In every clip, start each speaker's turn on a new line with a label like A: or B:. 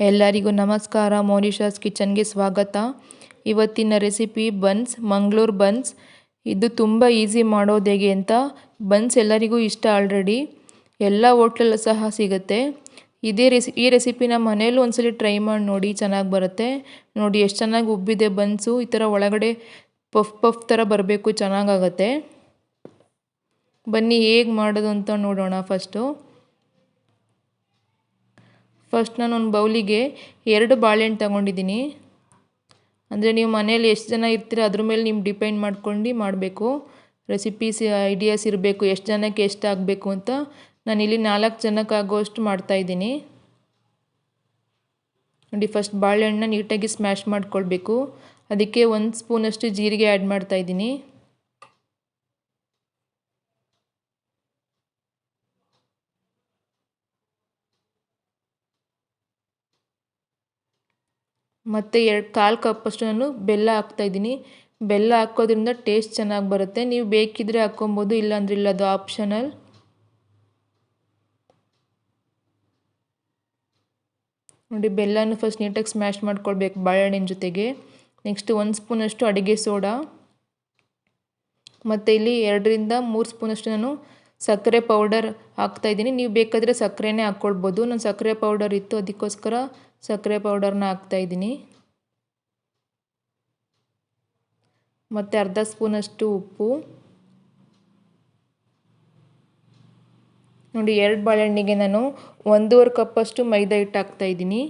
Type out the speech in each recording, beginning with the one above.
A: ಎಲ್ಲರಿಗೂ ನಮಸ್ಕಾರ. ಮೋನಿಷಾಸ್ ಕಿಚನ್ಗೆ ಸ್ವಾಗತ. ಇವತ್ತಿನ ರೆಸಿಪಿ ಬನ್ಸ್, ಮಂಗ್ಳೂರು ಬನ್ಸ್. ಇದು ತುಂಬ ಈಸಿ ಮಾಡೋದು ಹೇಗೆ ಅಂತ ಬನ್ಸ್ ಎಲ್ಲರಿಗೂ ಇಷ್ಟ ಆಲ್ರೆಡಿ. ಎಲ್ಲ ಹೋಟ್ಲಲ್ಲೂ ಸಹ ಸಿಗುತ್ತೆ. ಇದೇ ರೆಸಿ, ಈ ರೆಸಿಪಿನ ಮನೇಲೂ ಒಂದ್ಸಲಿ ಟ್ರೈ ಮಾಡಿ ನೋಡಿ, ಚೆನ್ನಾಗಿ ಬರುತ್ತೆ. ನೋಡಿ, ಎಷ್ಟು ಚೆನ್ನಾಗಿ ಉಬ್ಬಿದೆ ಬನ್ಸು. ಈ ಥರ ಒಳಗಡೆ ಪಫ್ ಪಫ್ ಥರ ಬರಬೇಕು ಚೆನ್ನಾಗಾಗತ್ತೆ ಬನ್ನಿ, ಹೇಗೆ ಮಾಡೋದು ಅಂತ ನೋಡೋಣ ಫಸ್ಟು. ಫಸ್ಟ್ ನಾನು ಒಂದು ಬೌಲಿಗೆ ಎರಡು ಬಾಳೆಹಣ್ಣು ತಗೊಂಡಿದ್ದೀನಿ. ಅಂದರೆ ನೀವು ಮನೇಲಿ ಎಷ್ಟು ಜನ ಇರ್ತೀರ ಅದ್ರ ಮೇಲೆ ನಿಮ್ಗೆ ಡಿಪೆಂಡ್ ಮಾಡ್ಕೊಂಡು ಮಾಡಬೇಕು. ರೆಸಿಪೀಸ್ ಐಡಿಯಾಸ್ ಇರಬೇಕು, ಎಷ್ಟು ಜನಕ್ಕೆ ಎಷ್ಟು ಆಗಬೇಕು ಅಂತ ನಾನಿಲ್ಲಿ ನಾಲ್ಕು ಜನಕ್ಕೆ ಆಗೋಷ್ಟು ಮಾಡ್ತಾಯಿದ್ದೀನಿ ನೋಡಿ ಫಸ್ಟ್ ಬಾಳೆಹಣ್ಣನ್ನ ನೀಟಾಗಿ ಸ್ಮ್ಯಾಶ್ ಮಾಡ್ಕೊಳ್ಬೇಕು. ಅದಕ್ಕೆ ಒಂದು ಸ್ಪೂನಷ್ಟು ಜೀರಿಗೆ ಆ್ಯಡ್ ಮಾಡ್ತಾಯಿದ್ದೀನಿ ಮತ್ತು ಎರಡು ಕಾಲು ಕಪ್ಪಷ್ಟು ನಾನು ಬೆಲ್ಲ ಹಾಕ್ತಾಯಿದ್ದೀನಿ ಬೆಲ್ಲ ಹಾಕೋದ್ರಿಂದ ಟೇಸ್ಟ್ ಚೆನ್ನಾಗಿ ಬರುತ್ತೆ. ನೀವು ಬೇಕಿದ್ದರೆ ಹಾಕ್ಕೊಬೋದು, ಇಲ್ಲಾಂದ್ರೆ ಇಲ್ಲ, ಅದು ಆಪ್ಷನಲ್ ನೋಡಿ, ಬೆಲ್ಲನೂ ಫಸ್ಟ್ ನೀಟಾಗಿ ಸ್ಮ್ಯಾಶ್ ಮಾಡ್ಕೊಳ್ಬೇಕು ಬಾಳೆಹಣ್ಣಿನ ಜೊತೆಗೆ. ನೆಕ್ಸ್ಟ್ ಒಂದು ಸ್ಪೂನಷ್ಟು ಅಡುಗೆ ಸೋಡಾ. ಮತ್ತು ಇಲ್ಲಿ ಎರಡರಿಂದ ಮೂರು ಸ್ಪೂನಷ್ಟು ನಾನು ಸಕ್ಕರೆ ಪೌಡರ್ ಹಾಕ್ತಾಯಿದ್ದೀನಿ ನೀವು ಬೇಕಾದರೆ ಸಕ್ಕರೆನೇ ಹಾಕ್ಕೊಳ್ಬೋದು. ನಾನು ಸಕ್ಕರೆ ಪೌಡರ್ ಇತ್ತು, ಅದಕ್ಕೋಸ್ಕರ ಸಕ್ಕರೆ ಪೌಡರ್ನ ಹಾಕ್ತಾಯಿದ್ದೀನಿ ಮತ್ತು ಅರ್ಧ ಸ್ಪೂನಷ್ಟು ಉಪ್ಪು. ನೋಡಿ, ಎರಡು ಬಾಳೆಹಣ್ಣಿಗೆ ನಾನು ಒಂದೂವರೆ ಕಪ್ಪಷ್ಟು ಮೈದಾ ಹಿಟ್ಟು ಹಾಕ್ತಾಯಿದ್ದೀನಿ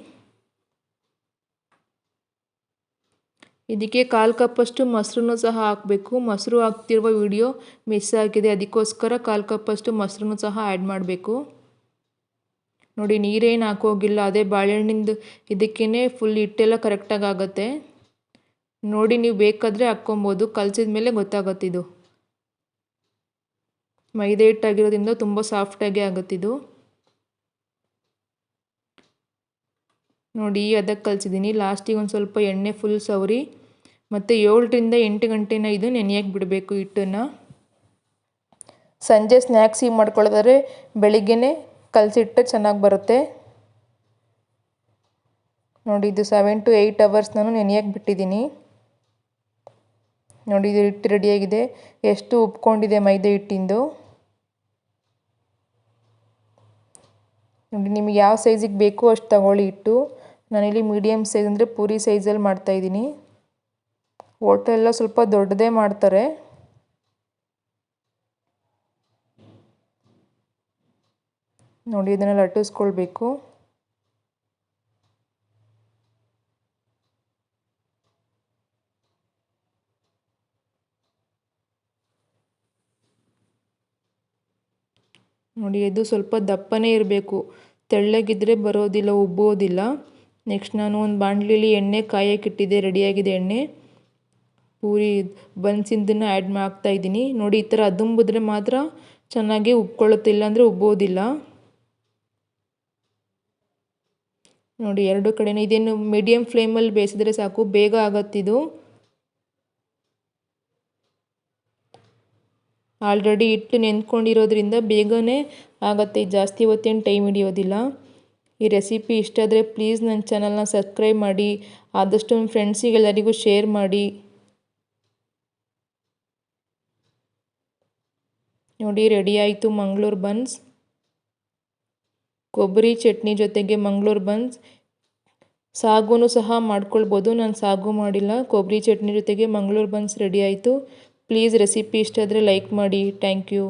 A: ಇದಕ್ಕೆ ಕಾಲು ಕಪ್ಪಷ್ಟು ಮೊಸರನ್ನು ಸಹ ಹಾಕಬೇಕು. ಮೊಸರು ಹಾಕ್ತಿರುವ ವಿಡಿಯೋ ಮಿಸ್ ಆಗಿದೆ, ಅದಕ್ಕೋಸ್ಕರ ಕಾಲು ಕಪ್ಪಷ್ಟು ಮೊಸರನ್ನು ಸಹ ಆ್ಯಡ್ ಮಾಡಬೇಕು. ನೋಡಿ, ನೀರೇನು ಹಾಕೋಗಿಲ್ಲ, ಅದೇ ಬಾಳೆಹಣ್ಣಿಂದು ಇದಕ್ಕೇ ಫುಲ್ ಹಿಟ್ಟೆಲ್ಲ ಕರೆಕ್ಟಾಗಿ ಆಗುತ್ತೆ. ನೋಡಿ, ನೀವು ಬೇಕಾದರೆ ಹಾಕ್ಕೊಬೋದು, ಕಲಸಿದ ಮೇಲೆ ಗೊತ್ತಾಗತ್ತಿದು ಮೈದಾ ಹಿಟ್ಟಾಗಿರೋದ್ರಿಂದ ತುಂಬ ಸಾಫ್ಟಾಗಿ ಆಗುತ್ತಿದು ನೋಡಿ, ಅದಕ್ಕೆ ಕಲಿಸಿದ್ದೀನಿ ಲಾಸ್ಟಿಗೆ ಒಂದು ಸ್ವಲ್ಪ ಎಣ್ಣೆ ಫುಲ್ ಸವರಿ. ಮತ್ತು ಏಳರಿಂದ ಎಂಟು ಗಂಟೆನ ಇದು ನೆನೆಯಕ್ಕೆ ಬಿಡಬೇಕು ಹಿಟ್ಟನ್ನು. ಸಂಜೆ ಸ್ನ್ಯಾಕ್ಸ್ ಹೀಗೆ ಮಾಡ್ಕೊಳ್ಳೋದಾದ್ರೆ ಬೆಳಿಗ್ಗೆನೇ ಕಲಸಿಟ್ಟು ಚೆನ್ನಾಗಿ ಬರುತ್ತೆ. ನೋಡಿ, ಇದು ಸೆವೆನ್ ಟು ಏಯ್ಟ್ ಅವರ್ಸ್ ನಾನು ನೆನೆಯಕ್ಕೆ ಬಿಟ್ಟಿದ್ದೀನಿ. ನೋಡಿ, ಇದು ಹಿಟ್ಟು ರೆಡಿಯಾಗಿದೆ ಎಷ್ಟು ಉಪ್ಕೊಂಡಿದೆ ಮೈದೆ ಹಿಟ್ಟಿಂದು. ನೋಡಿ, ನಿಮಗೆ ಯಾವ ಸೈಜಿಗೆ ಬೇಕು ಅಷ್ಟು ತಗೊಳ್ಳಿ ಇಟ್ಟು ನಾನಿಲ್ಲಿ ಮೀಡಿಯಮ್ ಸೈಜ್ ಅಂದರೆ ಪೂರಿ ಸೈಜಲ್ಲಿ ಮಾಡ್ತಾಯಿದ್ದೀನಿ ಓಟೆಲ್ಲ ಸ್ವಲ್ಪ ದೊಡ್ಡದೇ ಮಾಡ್ತಾರೆ. ನೋಡಿ ಇದನ್ನು ಲಟ್ಟಿಸ್ಕೊಳ್ಬೇಕು. ನೋಡಿ, ಇದು ಸ್ವಲ್ಪ ದಪ್ಪನೇ ಇರಬೇಕು. ತೆಳ್ಳಗಿದ್ರೆ ಬರೋದಿಲ್ಲ, ಉಬ್ಬೋದಿಲ್ಲ. ನೆಕ್ಸ್ಟ್ ನಾನು ಒಂದು ಬಾಣಲಿಲಿ ಎಣ್ಣೆ ಕಾಯಕ್ಕಿಟ್ಟಿದ್ದೆ ರೆಡಿಯಾಗಿದೆ ಎಣ್ಣೆ. ಪೂರಿ, ಬನ್ಸಿಂದನ್ನು ಆ್ಯಡ್ ಮಾಡ್ತಾಯಿದ್ದೀನಿ ನೋಡಿ, ಈ ಥರ ಅದುಂಬಿದ್ರೆ ಮಾತ್ರ ಚೆನ್ನಾಗಿ ಉಬ್ಕೊಳ್ಳುತ್ತೆ ಅಂದರೆ ಉಬ್ಬೋದಿಲ್ಲ. ನೋಡಿ, ಎರಡು ಕಡೆನೂ ಇದೇನು ಮೀಡಿಯಮ್ ಫ್ಲೇಮಲ್ಲಿ ಬೇಯಿಸಿದ್ರೆ ಸಾಕು, ಬೇಗ ಆಗತ್ತಿದು. ಆಲ್ರೆಡಿ ಹಿಟ್ಟು ನೆಂದ್ಕೊಂಡಿರೋದ್ರಿಂದ ಬೇಗನೆ ಆಗುತ್ತೆ. ಜಾಸ್ತಿ ಹೊತ್ತೇನು ಟೈಮ್ ಹಿಡಿಯೋದಿಲ್ಲ. ಈ ರೆಸಿಪಿ ಇಷ್ಟ ಆದರೆ ಪ್ಲೀಸ್ ನನ್ನ ಚಾನಲ್ನ ಸಬ್ಸ್ಕ್ರೈಬ್ ಮಾಡಿ, ಆದಷ್ಟು ನಿಮ್ಮ ಫ್ರೆಂಡ್ಸಿಗೆಲ್ಲರಿಗೂ ಶೇರ್ ಮಾಡಿ. ನೋಡಿ ರೆಡಿ ಆಯಿತು ಮಂಗಳೂರು ಬನ್ಸ್ ಕೊಬ್ಬರಿ ಚಟ್ನಿ ಜೊತೆಗೆ ಮಂಗ್ಳೂರು ಬನ್ಸ್. ಸಾಗುನು ಸಹ ಮಾಡ್ಕೊಳ್ಬೋದು. ನಾನು ಸಾಗು ಮಾಡಿಲ್ಲ. ಕೊಬ್ಬರಿ ಚಟ್ನಿ ಜೊತೆಗೆ ಮಂಗ್ಳೂರು ಬನ್ಸ್ ರೆಡಿ ಆಯಿತು. ಪ್ಲೀಸ್ ರೆಸಿಪಿ ಇಷ್ಟ ಆದರೆ ಲೈಕ್ ಮಾಡಿ. Thank you